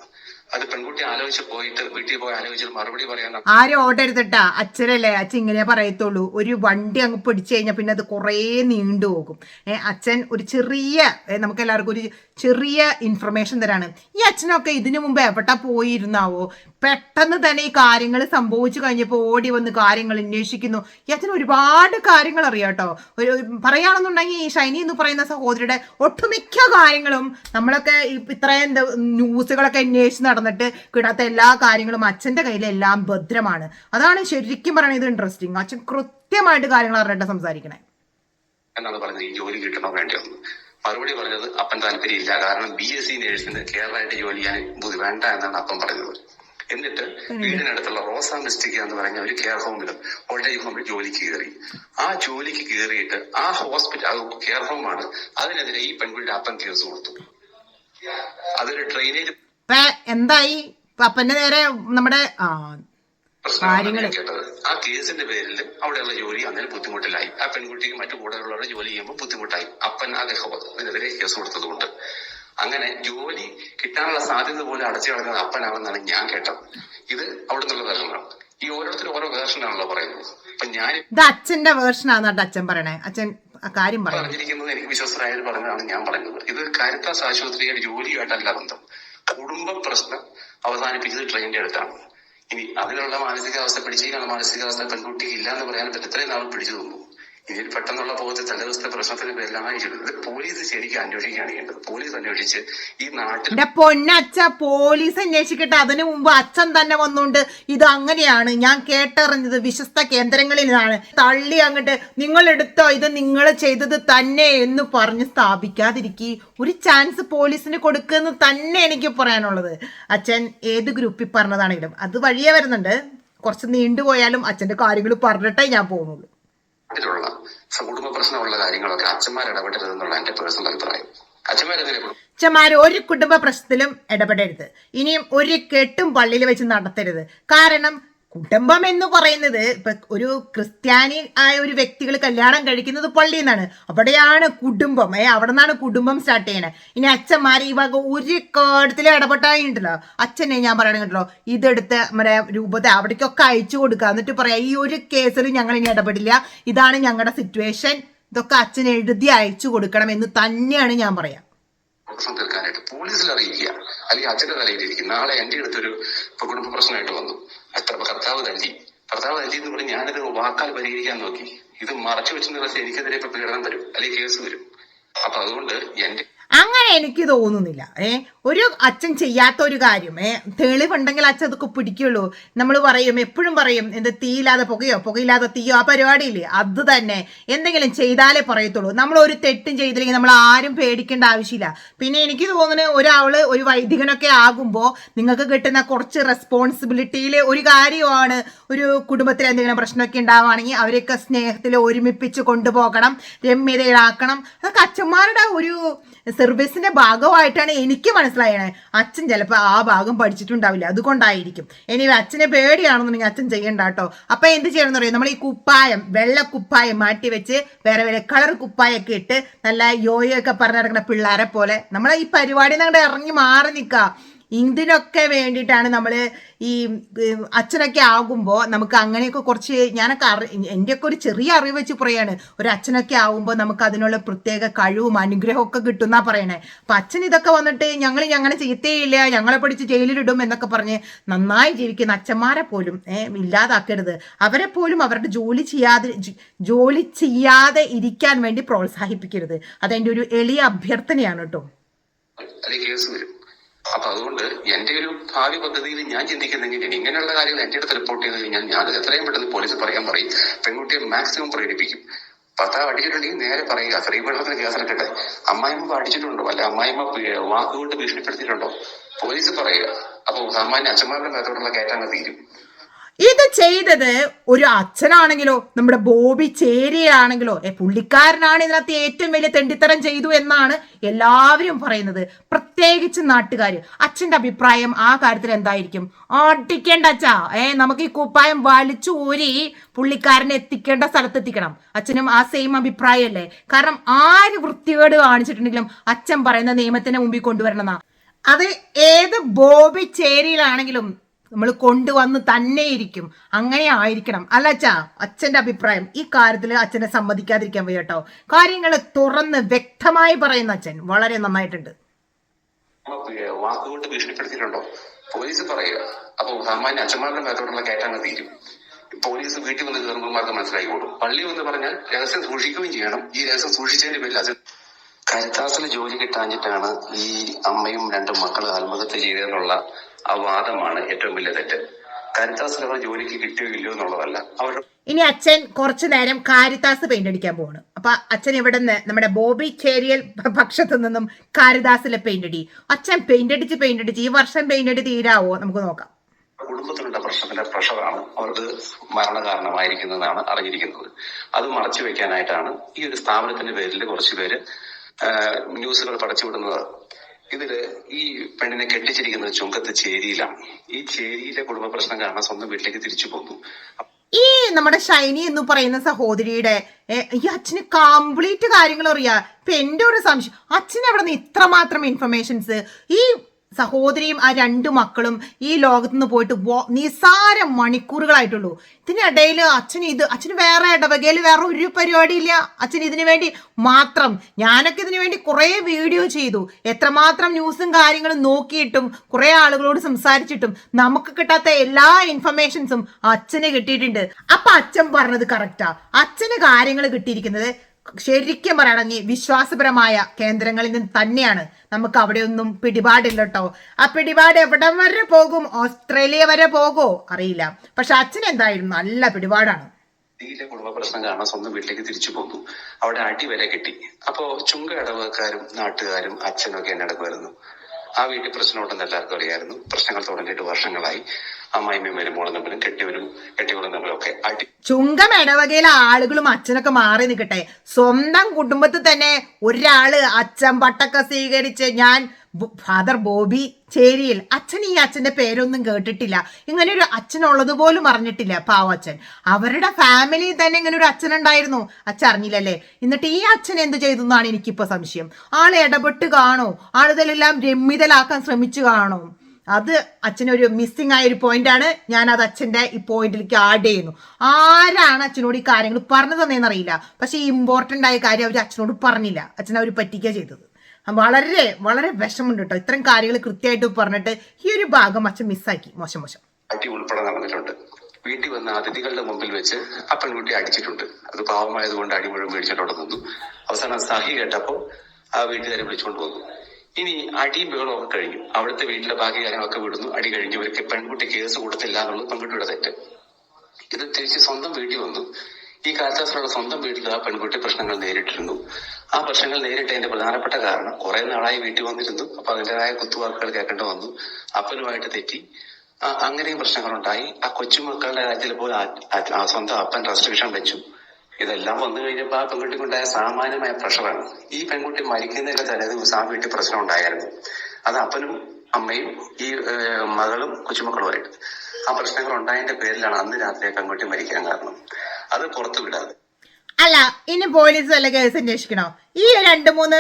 അത് പെൺകുട്ടി ആലോചിച്ച് പോയിട്ട് വീട്ടിൽ പോയി ആലോചിച്ചിട്ട് മറുപടി പറയാൻ ആരും ഓടരുതട്ടാ അച്ഛനല്ലേ? അച്ഛൻ ഇങ്ങനെ പറയത്തുള്ളൂ. ഒരു വണ്ടി അങ്ങ് പിടിച്ചു കഴിഞ്ഞാൽ പിന്നെ അത് കുറേ നീണ്ടു പോകും. അച്ഛൻ ഒരു ചെറിയ നമുക്ക് എല്ലാവർക്കും ഒരു ചെറിയ ഇൻഫർമേഷൻ തരാണ്. ഈ അച്ഛനൊക്കെ ഇതിനു മുമ്പ് എവിടെ പോയിരുന്നാവോ? പെട്ടെന്ന് തന്നെ ഈ കാര്യങ്ങൾ സംഭവിച്ചു കഴിഞ്ഞപ്പോൾ ഓടി വന്ന് കാര്യങ്ങൾ അന്വേഷിക്കുന്നു. ഈ അച്ഛൻ ഒരുപാട് കാര്യങ്ങൾ അറിയാട്ടോ ഒരു പറയുകയാണെന്നുണ്ടെങ്കിൽ ഈ ഷൈനി എന്ന് പറയുന്ന സഹോദരിയുടെ ഒട്ടുമിക്ക കാര്യങ്ങളും നമ്മളൊക്കെ ഇത്രയും ന്യൂസുകളൊക്കെ അന്വേഷിച്ച് നടന്നിട്ട് കിടാത്ത എല്ലാ കാര്യങ്ങളും അച്ഛന്റെ കയ്യിലെല്ലാം ഭദ്രമാണ്. അതാണ് ശരിക്കും പറയുന്നത് ഇൻട്രസ്റ്റിംഗ് അച്ഛൻ കൃത്യമായിട്ട് കാര്യങ്ങൾ അറിഞ്ഞിട്ട് സംസാരിക്കണേ. എന്നാണ് പറഞ്ഞത് ഈ ജോലി കിട്ടണോ വേണ്ടോ മറുപടി പറഞ്ഞത് അപ്പൻ താല്പര്യമില്ല കാരണം ബി എസ് സി നേഴ്സിന് കേരളമായിട്ട് ജോലി ചെയ്യാൻ ബുദ്ധി വേണ്ട എന്നാണ് അപ്പം പറഞ്ഞത്. എന്നിട്ട് വീടിനടുത്തുള്ള റോസാ മിസ്റ്റിക്ക എന്ന് പറഞ്ഞ ഒരു കെയർ ഹോമിലും ഓൾഡേജ് ഹോമിൽ ജോലിക്ക് കയറി ആ ജോലിക്ക് കയറിയിട്ട് ആ ഹോസ്പിറ്റൽ അത് കെയർ ഹോമാണ് അതിനെതിരെ ഈ പെൺകുട്ടിയുടെ അപ്പൻ കേസ് കൊടുത്തു. അതൊരു ഡ്രെയിനേജ് ഇപ്പൊ എന്തായി? പപ്പന്റെ നേരെ നമ്മുടെ ആ ആ കേസിന്റെ പേരിൽ അവിടെയുള്ള ജോലി അങ്ങനെ ബുദ്ധിമുട്ടിലായി. ആ പെൺകുട്ടിക്ക് മറ്റു കൂടെയുള്ളവരുടെ ജോലി ചെയ്യുമ്പോൾ ബുദ്ധിമുട്ടായി. അപ്പൻ അദ്ദേഹത്തിനെതിരെ കേസ് കൊടുത്തതുകൊണ്ട്. അങ്ങനെ ജോലി കിട്ടാനുള്ള സാധ്യത പോലും അടച്ചു കളഞ്ഞത് അപ്പനാണെന്നാണ് ഞാൻ കേട്ടത്. ഇത് അവിടെ നിന്നുള്ള വേർഷനാണ്. ഈ ഓരോരുത്തരും ഓരോ വേർഷനാണല്ലോ പറയുന്നത്. അപ്പൊ ഞാൻ ഇത് അച്ഛന്റെ കേട്ടോ അച്ഛൻ പറയണേ. അച്ഛൻ കാര്യം പറഞ്ഞിരിക്കുന്നത് എനിക്ക് വിശ്വസ്തരായത് പറഞ്ഞതാണ് ഞാൻ പറയുന്നത്. ഇത് കാരിത്താസ് ആശുപത്രിയുടെ ജോലിയായിട്ടല്ല ബന്ധം. കുടുംബ പ്രശ്നം അവസാനിപ്പിച്ചത് ട്രെയിനിന്റെ അടുത്താണ്. ഇനി അതിനുള്ള മാനസികാവസ്ഥ പിടിച്ചിരിക്കുന്ന മാനസികാവസ്ഥ പെൺകുട്ടിക്ക് ഇല്ല എന്ന് പറയാൻ പറ്റും ഇത്രയും നാൾ പിടിച്ചു തന്നു ഇനി പെട്ടെന്നുള്ള പോകത്ത് തലേദിവസത്തെ പ്രശ്നത്തിന് പേരിലാണ് ഇത് പോലീസ് ശരിക്കും അന്വേഷിക്കുകയാണ് ചെയ്യേണ്ടത്. പോലീസ് അന്വേഷിച്ച് ഈ നാട്ടിൽ പൊന്നച്ച പോലീസ് അന്വേഷിക്കട്ടെ. അതിനു മുമ്പ് അച്ഛൻ തന്നെ വന്നുകൊണ്ട് ഇത് അങ്ങനെയാണ്. ഞാൻ കേട്ടറിഞ്ഞത് വിശ്വസ്ത കേന്ദ്രങ്ങളിൽ നിന്നാണ് തള്ളി അങ്ങോട്ട് നിങ്ങൾ എടുത്തോ ഇത് നിങ്ങൾ ചെയ്തത് തന്നെ എന്ന് പറഞ്ഞ് സ്ഥാപിക്കാതിരിക്കി. ഒരു ചാൻസ് പോലീസിന് കൊടുക്കുമെന്ന് തന്നെ എനിക്ക് പറയാനുള്ളത്. അച്ഛൻ ഏത് ഗ്രൂപ്പിൽ പറഞ്ഞതാണെങ്കിലും. അത് വഴിയേ വരുന്നുണ്ട്. കുറച്ച് നീണ്ടുപോയാലും അച്ഛന്റെ കാര്യങ്ങൾ പറഞ്ഞിട്ടേ ഞാൻ പോകുന്നുള്ളൂ. നാട്ടിലുള്ള കുടുംബ പ്രശ്നമുള്ള കാര്യങ്ങളൊക്കെ അച്ഛന്മാർ ഇടപെടരുതെന്നുള്ള എന്റെ പേഴ്സണൽ അഭിപ്രായം. അച്ഛന്മാരെതിരെ അച്ഛന്മാർ ഒരു കുടുംബ പ്രശ്നത്തിലും ഇടപെടരുത്. ഇനിയും ഒരു കെട്ടും പള്ളിയിൽ വെച്ച് നടത്തരുത്. കാരണം കുടുംബം എന്ന് പറയുന്നത് ഇപ്പൊ ഒരു ക്രിസ്ത്യാനി ആയ ഒരു വ്യക്തികൾ കല്യാണം കഴിക്കുന്നത് പള്ളിയിൽ നിന്നാണ് അവിടെയാണ് കുടുംബം. ഏ അവിടെ നിന്നാണ് കുടുംബം സ്റ്റാർട്ട് ചെയ്യണേ. ഇനി അച്ഛന്മാർ ഈ വക ഒരു കാര്യത്തിൽ ഇടപെട്ടായിട്ടുണ്ടല്ലോ അച്ഛനെ ഞാൻ പറയണല്ലോ ഇതെടുത്ത് നമ്മുടെ രൂപത്തെ അവിടേക്കൊക്കെ അയച്ചു കൊടുക്കുക എന്നിട്ട് പറയാം ഈ ഒരു കേസിൽ ഞങ്ങൾ ഇനി ഇടപെടില്ല. ഇതാണ് ഞങ്ങളുടെ സിറ്റുവേഷൻ ഇതൊക്കെ അച്ഛൻ എഴുതി അയച്ചു കൊടുക്കണം എന്ന് തന്നെയാണ് ഞാൻ പറയാം. പ്രശ്നം പോലീസിൽ അറിയിക്കുക അല്ലെങ്കിൽ അച്ഛന്റെ തലയിലിരിക്കും. നാളെ എന്റെ അടുത്തൊരു കുടുംബ പ്രശ്നമായിട്ട് വന്നു. അത്ര കർത്താവ് തല്ലി കർത്താവ് തല്ലി എന്ന് പറഞ്ഞ് ഞാനിത് വാക്കാൽ പരിഹരിക്കാൻ നോക്കി. ഇത് മറച്ചു വെച്ചെന്ന് പറഞ്ഞാൽ എനിക്കെതിരെ ഇപ്പൊ പീഡനം വരും. അല്ലെങ്കിൽ കേസ് വരും. അപ്പൊ അതുകൊണ്ട് എന്റെ അങ്ങനെ എനിക്ക് തോന്നുന്നില്ല. ഏ ഒരു അച്ഛൻ ചെയ്യാത്ത ഒരു കാര്യം ഏ തെളിവുണ്ടെങ്കിൽ അച്ഛൻ അതൊക്കെ പിടിക്കുള്ളൂ. നമ്മൾ പറയും എപ്പോഴും പറയും എന്ത് തീയില്ലാതെ പുകയോ പുകയില്ലാതെ തീയോ ആ പരിപാടിയില്ലേ? അത് തന്നെ. എന്തെങ്കിലും ചെയ്താലേ പറയത്തുള്ളൂ. നമ്മൾ ഒരു തെറ്റും ചെയ്തില്ലെങ്കിൽ നമ്മൾ ആരും പേടിക്കേണ്ട ആവശ്യമില്ല. പിന്നെ എനിക്ക് തോന്നുന്നത് ഒരാൾ ഒരു വൈദികനൊക്കെ ആകുമ്പോൾ നിങ്ങൾക്ക് കിട്ടുന്ന കുറച്ച് റെസ്പോൺസിബിലിറ്റിയിൽ ഒരു കാര്യമാണ്. ഒരു കുടുംബത്തിൽ എന്തെങ്കിലും പ്രശ്നമൊക്കെ ഉണ്ടാവുകയാണെങ്കിൽ അവരെയൊക്കെ സ്നേഹത്തിൽ ഒരുമിപ്പിച്ച് കൊണ്ടുപോകണം രമ്യതയിലാക്കണം. അതൊക്കെ അച്ഛന്മാരുടെ ഒരു സർവീസിന്റെ ഭാഗമായിട്ടാണ് എനിക്ക് മനസ്സിലായത് അച്ഛൻ ചിലപ്പോൾ ആ ഭാഗം പഠിച്ചിട്ടുണ്ടാവില്ല. അതുകൊണ്ടായിരിക്കും. ഇനി അച്ഛനെ പേടിയാണെന്നുണ്ടെങ്കിൽ അച്ഛൻ ചെയ്യണ്ട കേട്ടോ. അപ്പൊ എന്ത് ചെയ്യണമെന്ന് പറയും നമ്മൾ ഈ കുപ്പായം വെള്ള കുപ്പായം മാറ്റി വെച്ച് വേറെ വേറെ കളർ കുപ്പായൊക്കെ ഇട്ട് നല്ല യോയോ ഒക്കെ പറഞ്ഞു നടക്കുന്ന പിള്ളേരെ പോലെ നമ്മളെ ഈ പരിപാടി അങ്ങോട്ട് ഇറങ്ങി മാറി നിൽക്കുക. ഇതിനൊക്കെ വേണ്ടിയിട്ടാണ് നമ്മൾ ഈ അച്ഛനൊക്കെ ആകുമ്പോൾ നമുക്ക് അങ്ങനെയൊക്കെ കുറച്ച് ഞാനൊക്കെ അറി എന്റെയൊക്കെ ഒരു ചെറിയ അറിവ് വെച്ച് പറയാണ്. ഒരു അച്ഛനൊക്കെ ആകുമ്പോൾ നമുക്ക് അതിനുള്ള പ്രത്യേക കഴിവും അനുഗ്രഹവും ഒക്കെ കിട്ടുന്നാ പറയണേ. അപ്പം അച്ഛൻ ഇതൊക്കെ വന്നിട്ട് ഞങ്ങൾ ഞങ്ങനെ ചെയ്യത്തേയില്ല ഞങ്ങളെ പഠിച്ച് ജയിലിലിടും എന്നൊക്കെ പറഞ്ഞ് നന്നായി ജീവിക്കുന്ന അച്ഛന്മാരെ പോലും ഇല്ലാതാക്കരുത്. അവരെ പോലും അവരുടെ ജോലി ചെയ്യാതെ ജോലി ചെയ്യാതെ ഇരിക്കാൻ വേണ്ടി പ്രോത്സാഹിപ്പിക്കരുത്. അതെന്റെ ഒരു എളിയ അഭ്യർത്ഥനയാണ് കേട്ടോ. കേസ് വരും. അപ്പൊ അതുകൊണ്ട് എന്റെ ഒരു ഭാവി പദ്ധതിയിൽ ഞാൻ ചിന്തിക്കുന്നെങ്കിൽ ഇങ്ങനെയുള്ള കാര്യങ്ങൾ എന്റെ അടുത്ത് റിപ്പോർട്ട് ചെയ്ത് കഴിഞ്ഞാൽ ഞാൻ എത്രയും പെട്ടെന്ന് പോലീസ് പറയാൻ പറയും പെൺകുട്ടിയെ മാക്സിമം പ്രേരിപ്പിക്കും. ഭർത്താവ് അടിച്ചിട്ടുണ്ടെങ്കിൽ നേരെ പറയുക സ്ത്രീപീഡനത്തിന് കേസെടുക്കട്ടെ അമ്മായിമ്മ അടിച്ചിട്ടുണ്ടോ? അല്ല അമ്മായിമ്മ വാക്കുകൊണ്ട് ഭീഷണിപ്പെടുത്തിയിട്ടുണ്ടോ? പോലീസ് പറയുക. അപ്പൊ സാമാന്യ അച്ഛന്മാരുടെ മേത്തോടുള്ള കയറ്റാൻ തീരും. ഇത് ചെയ്തത് ഒരു അച്ഛനാണെങ്കിലോ നമ്മുടെ ബോബി ചേരിയാണെങ്കിലോ ഏ പുള്ളിക്കാരനാണ് ഇതിനകത്ത് ഏറ്റവും വലിയ തെണ്ടിത്തരം ചെയ്തു എന്നാണ് എല്ലാവരും പറയുന്നത്. പ്രത്യേകിച്ച് നാട്ടുകാർ അച്ഛന്റെ അഭിപ്രായം ആ കാര്യത്തിൽ എന്തായിരിക്കും? ഓട്ടിക്കേണ്ട അച്ഛാ. ഏ നമുക്ക് ഈ കുപ്പായം വലിച്ചു ഊരി പുള്ളിക്കാരനെ എത്തിക്കേണ്ട സ്ഥലത്ത് എത്തിക്കണം അച്ഛനും ആ സെയിം അഭിപ്രായമല്ലേ? കാരണം ആര് വൃത്തികേട് കാണിച്ചിട്ടുണ്ടെങ്കിലും അച്ഛൻ പറയുന്ന നിയമത്തിന്റെ മുമ്പിൽ കൊണ്ടുവരണമെന്നാ. അത് ഏത് ബോബി ചേരിയിലാണെങ്കിലും നമ്മൾ കൊണ്ടുവന്ന് തന്നെ ഇരിക്കും അങ്ങനെ ആയിരിക്കണം. അല്ല അച്ഛാ അച്ഛന്റെ അഭിപ്രായം. ഈ കാര്യത്തിൽ അച്ഛനെ സമ്മതിക്കാതിരിക്കാൻ വയ്യ കേട്ടോ കാര്യങ്ങൾ തുറന്ന് വ്യക്തമായി പറയുന്ന അച്ഛൻ വളരെ നന്നായിട്ടുണ്ട്. വാക്കുകൊണ്ട് ഭീഷണിപ്പെടുത്തിയിട്ടുണ്ടോ? പോലീസ് പറയുക. അപ്പൊ സാമാന്യ അച്ഛന്മാരുടെ മേത്തോടുള്ള കയറ്റാൻ തീരും. പോലീസ് വീട്ടിൽ വന്ന് കയറുമ്പോൾ മനസ്സിലായിക്കോളും പള്ളി എന്ന് പറഞ്ഞാൽ രഹസ്യം സൂക്ഷിക്കുകയും ചെയ്യണം. ഈ രഹസ്യം സൂക്ഷിച്ചതിന്റെ പേരിൽ അച്ഛൻ കരിത്താസിന് ജോലി കിട്ടാഞ്ഞിട്ടാണ് ഈ അമ്മയും രണ്ട് മക്കളും ആത്മഹത്യ ചെയ്തതെന്നുള്ള ആ വാദമാണ് ഏറ്റവും വലിയ തെറ്റ്. കരിത്താസിന് അവർ ജോലിക്ക് കിട്ടിയോ ഇല്ലയോ എന്നുള്ളതല്ല. അവരുടെ ഇനി അച്ഛൻ കുറച്ചു നേരം കാരിദാസ് പെയിന്റ് അടിക്കാൻ പോവാണ്. അപ്പൊ അച്ഛൻ ഇവിടെ നിന്ന് നമ്മുടെ ബോബി ചേരിയൽ പക്ഷത്തു നിന്നും കാരിദാസിലെ പെയിന്റ് അടി. അച്ഛൻ പെയിന്റ് അടിച്ച് പെയിന്റ് അടിച്ച് ഈ വർഷം പെയിന്റ് അടി തീരാവോ? നമുക്ക് നോക്കാം. കുടുംബത്തിലുള്ള പ്രശ്നത്തിന്റെ പ്രഷറാണ് അവർക്ക് മരണകാരണമായിരിക്കുന്നതാണ് അറിഞ്ഞിരിക്കുന്നത്. അത് മറച്ചു വെക്കാനായിട്ടാണ് ഈ ഒരു സ്ഥാപനത്തിന്റെ പേരിൽ കുറച്ചുപേര് ന്യൂസുകൾ പടച്ചുവിടുന്നത്. ഇതിൽ ഈ പെണ്ണിനെ കെട്ടിച്ചിരിക്കുന്നത് ചുങ്കത്ത് ചേരിയിലാണ് ഈ ചേരിയിലെ കുടുംബ പ്രശ്നം കാരണം സ്വന്തം വീട്ടിലേക്ക് തിരിച്ചു പോകുന്നു ഈ നമ്മുടെ ഷൈനി എന്ന് പറയുന്ന സഹോദരിയുടെ ഈ അച്ഛന് കംപ്ലീറ്റ് കാര്യങ്ങൾ അറിയാം. ഇപ്പൊ എന്റെ ഒരു സംശയം അച്ഛൻ അവിടെ നിന്ന് ഇത്രമാത്രം ഇൻഫർമേഷൻസ് ഈ സഹോദരിയും ആ രണ്ട് മക്കളും ഈ ലോകത്ത് നിന്ന് പോയിട്ട് നിസാര മണിക്കൂറുകളായിട്ടുള്ളൂ. ഇതിനിടയിൽ അച്ഛൻ ഇത് അച്ഛന് വേറെ ഇടവകയിൽ വേറെ ഒരു പരിപാടിയില്ല. അച്ഛൻ ഇതിനു വേണ്ടി മാത്രം ഞാനൊക്കെ ഇതിനു വേണ്ടി കുറേ വീഡിയോ ചെയ്തു. എത്രമാത്രം ന്യൂസും കാര്യങ്ങളും നോക്കിയിട്ടും കുറേ ആളുകളോട് സംസാരിച്ചിട്ടും നമുക്ക് കിട്ടാത്ത എല്ലാ ഇൻഫർമേഷൻസും അച്ഛന് കിട്ടിയിട്ടുണ്ട്. അപ്പൊ അച്ഛൻ പറഞ്ഞത് കറക്റ്റാ അച്ഛന് കാര്യങ്ങൾ കിട്ടിയിരിക്കുന്നത് ശരിക്കും പറയണമെങ്കിൽ വിശ്വാസപരമായ കേന്ദ്രങ്ങളിൽ നിന്ന് തന്നെയാണ് നമുക്ക് അവിടെയൊന്നും പിടിപാടില്ല കേട്ടോ ആ പിടിപാട് എവിടെ വരെ പോകും? ഓസ്ട്രേലിയ വരെ പോകുമോ? അറിയില്ല. പക്ഷെ അച്ഛൻ എന്തായാലും നല്ല പിടിപാടാണ്. കുടുംബ പ്രശ്നം കാരണം സ്വന്തം വീട്ടിലേക്ക് തിരിച്ചു പോകുന്നു അവിടെ അടി വരെ കിട്ടി. അപ്പോ ചുങ്ക ഇടവക്കാരും നാട്ടുകാരും അച്ഛനും ഒക്കെ എന്നെ വരുന്നു ആ വീട്ടിൽ പ്രശ്നമുണ്ടെന്ന് എല്ലാവർക്കും അറിയായിരുന്നു. പ്രശ്നങ്ങൾ തുടങ്ങിയിട്ട് വർഷങ്ങളായി. അമ്മായിമ്മയും വരുമ്പോഴും തമ്മിലും കെട്ടിയവരും കെട്ടിയവരും തമ്മിലും ഒക്കെ ചുങ്കം ഇടവകയിലെ ആളുകളും അച്ഛനൊക്കെ മാറി നിൽക്കട്ടെ. സ്വന്തം കുടുംബത്തിൽ തന്നെ ഒരാൾ അച്ഛൻ പട്ടൊക്കെ സ്വീകരിച്ച് ഞാൻ ഫാദർ ബോബി ചേരിയിൽ. അച്ഛൻ ഈ അച്ഛന്റെ പേരൊന്നും കേട്ടിട്ടില്ല. ഇങ്ങനെ ഒരു അച്ഛനുള്ളത് പോലും അറിഞ്ഞിട്ടില്ല പാവച്ചൻ അവരുടെ ഫാമിലി തന്നെ ഇങ്ങനെ ഒരു അച്ഛൻ ഉണ്ടായിരുന്നു അച്ഛൻ അറിഞ്ഞില്ലല്ലേ? എന്നിട്ട് ഈ അച്ഛൻ എന്ത് ചെയ്തു എന്നാണ് എനിക്കിപ്പോ സംശയം. ആൾ ഇടപെട്ട് കാണോ? ആളുകളെല്ലാം രമ്യതലാക്കാൻ ശ്രമിച്ചു കാണോ? അത് അച്ഛനൊരു മിസ്സിംഗ് ആയ ഒരു പോയിന്റാണ് ഞാൻ അത് അച്ഛന്റെ ഈ പോയിന്റിലേക്ക് ആഡ് ചെയ്യുന്നു. ആരാണ് അച്ഛനോട് ഈ കാര്യങ്ങൾ പറഞ്ഞു തന്നേന്ന് അറിയില്ല പക്ഷെ ഈ ഇമ്പോർട്ടന്റ് ആയ കാര്യം അവർ അച്ഛനോട് പറഞ്ഞില്ല. അച്ഛൻ അവർ പറ്റിക്കുക ചെയ്തത്. വളരെ വളരെ വിഷമുണ്ട് കേട്ടോ. ഇത്തരം കാര്യങ്ങൾ കൃത്യമായിട്ട് പറഞ്ഞിട്ട് ഈ ഒരു ഭാഗം അച്ഛൻ മിസ്സാക്കി മോശം മോശം. ഉൾപ്പെടെ നടന്നിട്ടുണ്ട്. വീട്ടിൽ വന്ന അതിഥികളുടെ മുമ്പിൽ വെച്ച് ആ പെൺകുട്ടി അടിച്ചിട്ടുണ്ട്. അത് പാവമായതുകൊണ്ട് അടി മുഴുവൻ മേടിച്ചിട്ടോടെ നിന്നു. അവസാനം സഹി കേട്ടപ്പോൾ ആ വീട്ടുകാരെ വിളിച്ചുകൊണ്ട് വന്നു. ഇനി അടിയും ബഹളവും ഒക്കെ കഴിഞ്ഞു. അവിടുത്തെ വീട്ടിലെ ബാക്കി കാര്യങ്ങളൊക്കെ വിടുന്നു. അടി കഴിഞ്ഞു. ഇവർക്ക് പെൺകുട്ടി കേസ് കൊടുത്തില്ല എന്നുള്ളത് പെൺകുട്ടിയുടെ തെറ്റ്. ഇത് തിരിച്ച് സ്വന്തം വീട്ടിൽ വന്നു. ഈ കാലത്താസിലുള്ള സ്വന്തം വീട്ടിൽ ആ പെൺകുട്ടി പ്രശ്നങ്ങൾ നേരിട്ടിരുന്നു. ആ പ്രശ്നങ്ങൾ നേരിട്ടതിന്റെ പ്രധാനപ്പെട്ട കാരണം കുറെ നാളായി വീട്ടിൽ വന്നിരുന്നു. അപ്പൊ അതിന്റേതായ കുത്തുവാക്കുകൾ കേൾക്കേണ്ടി വന്നു. അപ്പനുമായിട്ട് തെറ്റി. അങ്ങനെയും പ്രശ്നങ്ങളുണ്ടായി. ആ കൊച്ചുമക്കളുടെ കാര്യത്തിൽ പോലും സ്വന്തം അപ്പൻ റെസ്ട്രിക്ഷൻ വെച്ചു. ഇതെല്ലാം വന്നു കഴിഞ്ഞപ്പോൾ ആ പെൺകുട്ടിക്കുണ്ടായ സാമാന്യമായ പ്രഷറാണ്. ഈ പെൺകുട്ടി മരിക്കുന്നതിന്റെ തലേ ദിവസം ആ വീട്ടിൽ പ്രശ്നം ഉണ്ടായിരുന്നു. അത് അപ്പനും അമ്മയും ഈ മകളും കൊച്ചുമക്കളുമായിട്ട് ആ പ്രശ്നങ്ങൾ ഉണ്ടായതിന്റെ പേരിലാണ് അന്ന് രാത്രി ആ പെൺകുട്ടി മരിക്കാൻ കാരണം. അത് പുറത്തു വിടാതെ അല്ല ഇനി പോലീസ് വല്ല കേസ് അന്വേഷിക്കണോ? ഈ രണ്ട് മൂന്ന്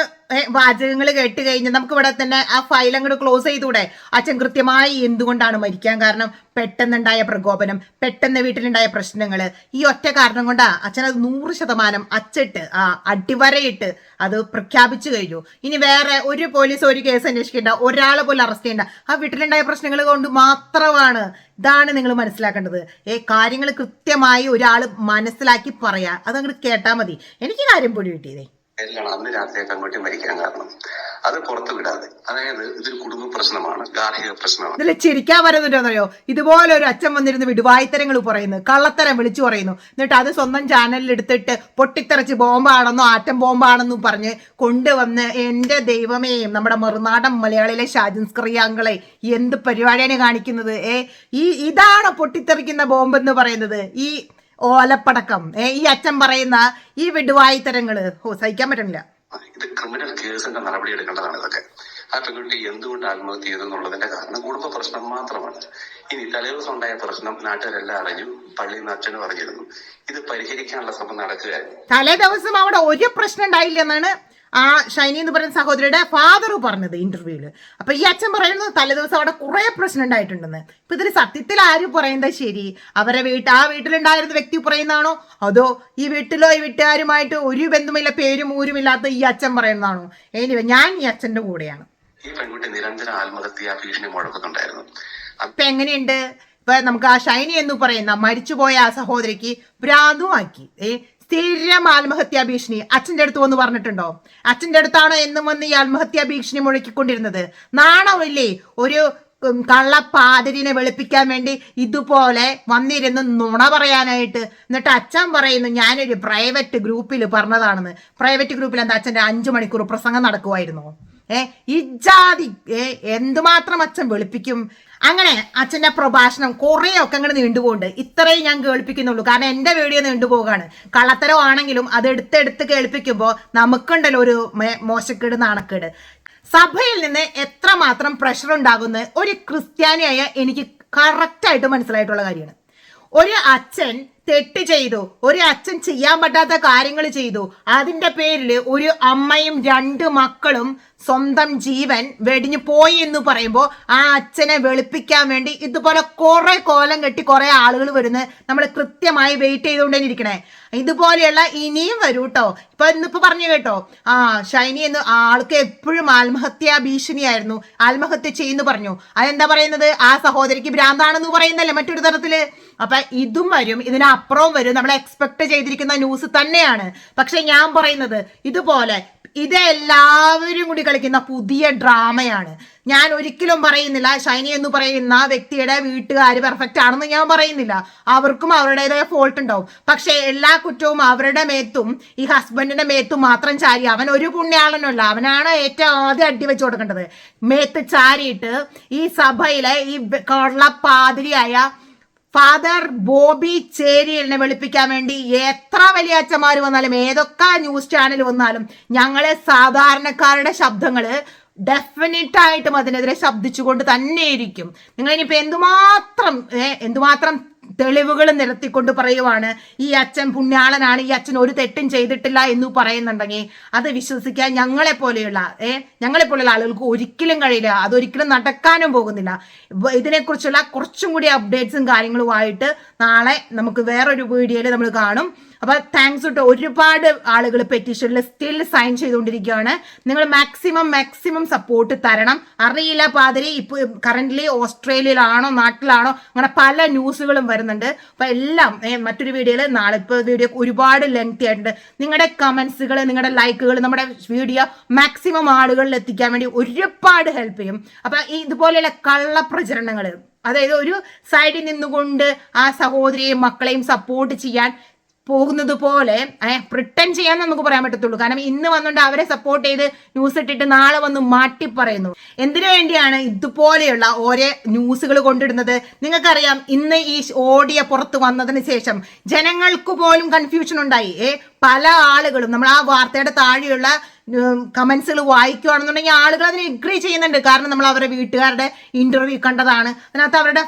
വാചകങ്ങൾ കേട്ട് കഴിഞ്ഞ് നമുക്ക് ഇവിടെ തന്നെ ആ ഫയൽ അങ്ങോട്ട് ക്ലോസ് ചെയ്തുകൂടെ? അച്ഛൻ കൃത്യമായി എന്തുകൊണ്ടാണ് മരിക്കാൻ കാരണം? പെട്ടെന്നുണ്ടായ പ്രകോപനം പെട്ടെന്ന് വീട്ടിലുണ്ടായ പ്രശ്നങ്ങൾ ഈ ഒറ്റ കാരണം കൊണ്ടാ അച്ഛൻ അത് നൂറ് ശതമാനം അച്ചിട്ട് ആ അടിവരയിട്ട് അത് പ്രഖ്യാപിച്ചു കഴിഞ്ഞു. ഇനി വേറെ ഒരു പോലീസ് ഒരു കേസ് അന്വേഷിക്കേണ്ട ഒരാളെ പോലും അറസ്റ്റ് ചെയ്യേണ്ട. ആ വീട്ടിലുണ്ടായ പ്രശ്നങ്ങൾ കൊണ്ട് മാത്രമാണ് ഇതാണ് നിങ്ങൾ മനസ്സിലാക്കേണ്ടത്. ഏ കാര്യങ്ങൾ കൃത്യമായി ഒരാൾ മനസ്സിലാക്കി പറയാ. അതങ്ങോട്ട് കേട്ടാൽ മതി. എനിക്ക് കാര്യം പൊടി കിട്ടിയതേ. പേരിലാണ് അന്ന് രാത്രി ആ പെൺകുട്ടി മരിക്കാൻ കാരണം. അത് പുറത്തു വിടാതെ. അതായത് ഇതൊരു കുടുംബ പ്രശ്നമാണ് ഗാർഹിക പ്രശ്നമാണ്. ഇതിൽ ചിരിക്കാൻ വരുന്നുണ്ടോന്നറിയോ? ഇതുപോലെ ഒരു അച്ഛൻ വന്നിരുന്ന് വിടുവായിത്തരങ്ങൾ പറയുന്നു കള്ളത്തരം വിളിച്ചു പറയുന്നു. എന്നിട്ട് അത് സ്വന്തം ചാനലിൽ എടുത്തിട്ട് പൊട്ടിത്തെറിച്ച് ബോംബാണെന്നോ ആറ്റം ബോംബാണെന്നും പറഞ്ഞ് കൊണ്ടുവന്ന് എന്റെ ദൈവമേ നമ്മുടെ മറുനാടൻ മലയാളിയിലെ ഷാജിൻ സ്ക്രിയാങ്കളെ എന്ത് പരിപാടിയാണ് കാണിക്കുന്നത്? ഏ ഈ ഇതാണ് പൊട്ടിത്തെറിക്കുന്ന ബോംബെന്ന് പറയുന്നത്. ഈ ഓലപ്പടക്കം. ഈ അച്ഛൻ പറയുന്ന ഈ വിടുവായിത്തരങ്ങൾ ഓ സഹിക്കാൻ പറ്റണില്ല. ഇത് ക്രിമിനൽ കേസിന്റെ നടപടി എടുക്കേണ്ടതാണ് ഇതൊക്കെ. ആ പെൺകുട്ടി എന്തുകൊണ്ട് ആത്മഹത്യ ചെയ്തെന്നുള്ളതിന്റെ കാരണം കുടുംബ പ്രശ്നം മാത്രമാണ്. ഇനി തലേദിവസം ഉണ്ടായ പ്രശ്നം നാട്ടുകാരെല്ലാം അറിഞ്ഞു പള്ളിയിൽ നിന്ന് അച്ഛനും അറിഞ്ഞിരുന്നു. ഇത് പരിഹരിക്കാനുള്ള ശ്രമം നടക്കുകയായിരുന്നു. തലേ ദിവസം അവിടെ ഒരു പ്രശ്നം ഉണ്ടായില്ല എന്നാണ് ആ ഷൈനി എന്ന് പറയുന്ന സഹോദരിയുടെ ഫാദർ പറഞ്ഞത് ഇന്റർവ്യൂവിൽ അപ്പൊ ഈ അച്ഛൻ പറയുന്നത് തലേദിവസം അവിടെ കുറെ പ്രശ്നം ഉണ്ടായിട്ടുണ്ടെന്ന്. ഇപ്പൊ ഇതിൽ സത്യത്തിൽ ആര് പറയുന്നത് ശരി? അവരെ വീട്ട് ആ വീട്ടിലുണ്ടായിരുന്ന വ്യക്തി പറയുന്നതാണോ? അതോ ഈ വീട്ടിലോ ഈ വീട്ടുകാരുമായിട്ട് ഒരു ബന്ധമില്ല പേരും ഊരും ഇല്ലാത്ത ഈ അച്ഛൻ പറയുന്നതാണോ? എനിവേ ഞാൻ ഈ അച്ഛന്റെ കൂടെയാണ്. ഈ പെൺകുട്ടി നിരന്തര ആത്മഹത്യ ഭീഷണി മുഴക്കുന്നുണ്ടായിരുന്നു അപ്പൊ എങ്ങനെയുണ്ട്? ഇപ്പൊ നമുക്ക് ആ ഷൈനി എന്ന് പറയുന്ന മരിച്ചുപോയ ആ സഹോദരിക്ക് ഭ്രാന്തുമാക്കി. ഏ സ്ഥിരം ആത്മഹത്യാ ഭീഷണി. അച്ഛന്റെ അടുത്ത് വന്ന് പറഞ്ഞിട്ടുണ്ടോ? അച്ഛന്റെ അടുത്താണോ എന്നും വന്ന് ഈ ആത്മഹത്യാ ഭീഷണി മുഴക്കിക്കൊണ്ടിരുന്നത്. നാണമില്ലേ ഒരു കള്ള കള്ളപ്പാതിരിനെ വെളുപ്പിക്കാൻ വേണ്ടി ഇതുപോലെ വന്നിരുന്ന് നുണ പറയാനായിട്ട്. എന്നിട്ട് അച്ഛൻ പറയുന്നു ഞാനൊരു പ്രൈവറ്റ് ഗ്രൂപ്പിൽ പറഞ്ഞതാണെന്ന്. പ്രൈവറ്റ് ഗ്രൂപ്പിൽ എന്താ അച്ഛന്റെ അഞ്ചു മണിക്കൂർ പ്രസംഗം നടക്കുമായിരുന്നോ ഏ ഇജാതി ഏ എന്തുമാത്രം അച്ഛൻ വെളുപ്പിക്കും? അങ്ങനെ അച്ഛന്റെ പ്രഭാഷണം കുറേയൊക്കെ അങ്ങനെ നീണ്ടുപോകുന്നുണ്ട് ഇത്രയും ഞാൻ കേൾപ്പിക്കുന്നുള്ളൂ. കാരണം എന്റെ വീഡിയോ നീണ്ടുപോകാണ് കള്ളത്തരമാണെങ്കിലും അത് എടുത്തെടുത്ത് കേൾപ്പിക്കുമ്പോൾ നമുക്കുണ്ടല്ലോ ഒരു മോശക്കേട് നാണക്കേട്. സഭയിൽ നിന്ന് എത്രമാത്രം പ്രഷർ ഉണ്ടാകുന്ന ഒരു ക്രിസ്ത്യാനിയായ എനിക്ക് കറക്റ്റായിട്ട് മനസ്സിലായിട്ടുള്ള കാര്യമാണ്. ഒരു അച്ഛൻ തെറ്റ് ചെയ്തു ഒരു അച്ഛൻ ചെയ്യാൻ പറ്റാത്ത കാര്യങ്ങൾ ചെയ്തു അതിന്റെ പേരിൽ ഒരു അമ്മയും രണ്ട് മക്കളും സ്വന്തം ജീവൻ വെടിഞ്ഞു പോയി എന്ന് പറയുമ്പോൾ ആ അച്ഛനെ വെളുപ്പിക്കാൻ വേണ്ടി ഇതുപോലെ കുറെ കോലം കെട്ടി കുറെ ആളുകൾ വരുന്ന നമ്മൾ കൃത്യമായി വെയിറ്റ് ചെയ്തുകൊണ്ട് ഇരിക്കണേ. ഇതുപോലെയുള്ള ഇനിയും വരൂ കേട്ടോ ഇപ്പൊ ഇന്നിപ്പോ പറഞ്ഞു കേട്ടോ. ആ ഷൈനി എന്ന് ആൾക്ക് എപ്പോഴും ആത്മഹത്യാ ഭീഷണിയായിരുന്നു. ആത്മഹത്യ ചെയ്യുന്നു പറഞ്ഞു. അതെന്താ പറയുന്നത്? ആ സഹോദരിക്ക് ഭ്രാന്താണെന്ന് പറയുന്നല്ലേ മറ്റൊരു തരത്തിൽ? അപ്പൊ ഇതും വരും. ഇതിനപ്പുറവും വരും. നമ്മൾ എക്സ്പെക്ട് ചെയ്തിരിക്കുന്ന ന്യൂസ് തന്നെയാണ്. പക്ഷെ ഞാൻ പറയുന്നത് ഇതുപോലെ ഇത് എല്ലാവരും കൂടി കളിക്കുന്ന പുതിയ ഡ്രാമയാണ്. ഞാൻ ഒരിക്കലും പറയുന്നില്ല ഷൈനി എന്ന് പറയുന്ന വ്യക്തിയുടെ വീട്ടുകാർ പെർഫെക്റ്റ് ആണെന്ന് ഞാൻ പറയുന്നില്ല. അവർക്കും അവരുടേതായ ഫോൾട്ട് ഉണ്ടാവും. പക്ഷേ എല്ലാ കുറ്റവും അവരുടെ മേത്തും ഈ ഹസ്ബൻഡിന്റെ മേത്തും മാത്രം ചാരി അവൻ ഒരു പുണ്യാളനല്ല. അവനാണ് ഏറ്റവും ആദ്യം അടി വെച്ച് കൊടുക്കേണ്ടത്. മേത്ത് ചാരിയിട്ട് ഈ സഭയിലെ ഈ കള്ളപ്പാതിരിയായ ഫാദർ ബോബി ചേരിയലിനെ വെളുപ്പിക്കാൻ വേണ്ടി എത്ര വലിയ അച്ഛന്മാർ വന്നാലും ഏതൊക്കെ ന്യൂസ് ചാനൽ വന്നാലും ഞങ്ങളെ സാധാരണക്കാരുടെ ശബ്ദങ്ങൾ ഡെഫിനറ്റ് ആയിട്ടും അതിനെതിരെ ശബ്ദിച്ചുകൊണ്ട് തന്നെ ഇരിക്കും നിങ്ങൾ ഇനിയിപ്പോ എന്തുമാത്രം എന്തുമാത്രം തെളിവുകൾ നിരത്തിക്കൊണ്ട് പറയുവാണ് ഈ അച്ഛൻ പുണ്യാളനാണ് ഈ അച്ഛൻ ഒരു തെറ്റും ചെയ്തിട്ടില്ല എന്ന് പറയുന്നുണ്ടെങ്കിൽ അത് വിശ്വസിക്കാൻ ഞങ്ങളെ പോലെയുള്ള ഏ ഞങ്ങളെ പോലെയുള്ള ആളുകൾക്ക് ഒരിക്കലും കഴിയില്ല അതൊരിക്കലും നടക്കാനും പോകുന്നില്ല. ഇതിനെക്കുറിച്ചുള്ള കുറച്ചും കൂടി അപ്ഡേറ്റ്സും കാര്യങ്ങളുമായിട്ട് നാളെ നമുക്ക് വേറൊരു വീഡിയോയിൽ നമ്മൾ കാണും. അപ്പൊ താങ്ക്സ് കേട്ടോ ഒരുപാട് ആളുകൾ പെറ്റീഷനിൽ സ്റ്റിൽ സൈൻ ചെയ്തുകൊണ്ടിരിക്കുകയാണ്. നിങ്ങൾ മാക്സിമം മാക്സിമം സപ്പോർട്ട് തരണം. അറിയില്ല പാതിരി ഇപ്പൊ കറന്റ്ലി ഓസ്ട്രേലിയയിലാണോ നാട്ടിലാണോ അങ്ങനെ പല ന്യൂസുകളും വരുന്നുണ്ട്. അപ്പൊ എല്ലാം മറ്റൊരു വീഡിയോയിൽ നാളെ ഇപ്പോൾ വീഡിയോ ഒരുപാട് ലെങ്തി ആയിട്ടുണ്ട്. നിങ്ങളുടെ കമന്റ്സുകൾ നിങ്ങളുടെ ലൈക്കുകൾ നമ്മുടെ വീഡിയോ മാക്സിമം ആളുകളിൽ എത്തിക്കാൻ വേണ്ടി ഒരുപാട് ഹെൽപ്പ് ചെയ്യും. അപ്പൊ ഇതുപോലെയുള്ള കള്ളപ്രചരണങ്ങൾ അതായത് ഒരു സൈഡിൽ നിന്നുകൊണ്ട് ആ സഹോദരിയെയും മക്കളെയും സപ്പോർട്ട് ചെയ്യാൻ പോകുന്നത് പോലെ പ്രിട്ടൻ ചെയ്യാൻ നമുക്ക് പറയാൻ പറ്റത്തുള്ളൂ. കാരണം ഇന്ന് വന്നുകൊണ്ട് അവരെ സപ്പോർട്ട് ചെയ്ത് ന്യൂസ് ഇട്ടിട്ട് നാളെ വന്ന് മാറ്റി പറയുന്നു. എന്തിനു വേണ്ടിയാണ് ഇതുപോലെയുള്ള ഓരോ ന്യൂസുകൾ കൊണ്ടിടുന്നത്? നിങ്ങൾക്കറിയാം ഇന്ന് ഈ ഓഡിയോ പുറത്ത് വന്നതിന് ശേഷം ജനങ്ങൾക്ക് പോലും കൺഫ്യൂഷൻ ഉണ്ടായി. ഏ പല ആളുകളും നമ്മൾ ആ വാർത്തയുടെ താഴെയുള്ള കമൻസുകൾ വായിക്കുകയാണെന്നുണ്ടെങ്കിൽ ആളുകൾ അതിനെ എഗ്രി ചെയ്യുന്നുണ്ട്. കാരണം നമ്മൾ അവരുടെ വീട്ടുകാരുടെ ഇന്റർവ്യൂ കണ്ടതാണ്. അതിനകത്ത് അവരുടെ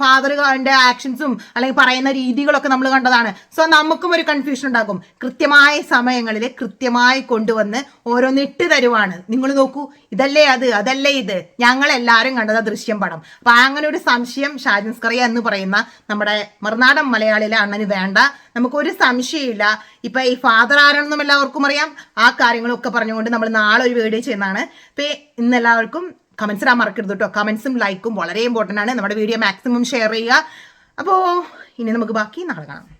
ഫാദറിന്റെ ആക്ഷൻസും അല്ലെങ്കിൽ പറയുന്ന രീതികളൊക്കെ നമ്മൾ കണ്ടതാണ്. സോ നമുക്കും ഒരു കൺഫ്യൂഷൻ ഉണ്ടാകും. കൃത്യമായ സമയങ്ങളിൽ കൃത്യമായി കൊണ്ടുവന്ന് ഓരോന്ന് ഇട്ട് തരുവാണ്. നിങ്ങൾ നോക്കൂ ഇതല്ലേ അത് അതല്ലേ ഇത്. ഞങ്ങൾ എല്ലാവരും കണ്ടത് ദൃശ്യം പടം. അപ്പൊ അങ്ങനെ ഒരു സംശയം ഷാജൻസ്കറിയ എന്ന് പറയുന്ന നമ്മുടെ മറുനാടൻ മലയാളിയിലെ അണ്ണന് വേണ്ട. നമുക്കൊരു സംശയമില്ല. ഇപ്പൊ ഈ ഫാദർ ആരാണെന്നും എല്ലാവർക്കും അറിയാം. ആ കാര്യങ്ങളൊക്കെ പറഞ്ഞുകൊണ്ട് നമ്മൾ നാളെ ഒരു വീഡിയോ ചെയ്യുന്നതാണ്. ഇപ്പൊ ഇന്ന് എല്ലാവർക്കും കമന്റ്സ് ഇടാൻ മറക്കരുത് കേട്ടോ കമന്റ്സും ലൈക്കും വളരെ ഇമ്പോർട്ടന്റ് ആണ്. നമ്മുടെ വീഡിയോ മാക്സിമം ഷെയർ ചെയ്യുക. അപ്പോൾ ഇനി നമുക്ക് ബാക്കി നാളെ കാണാം.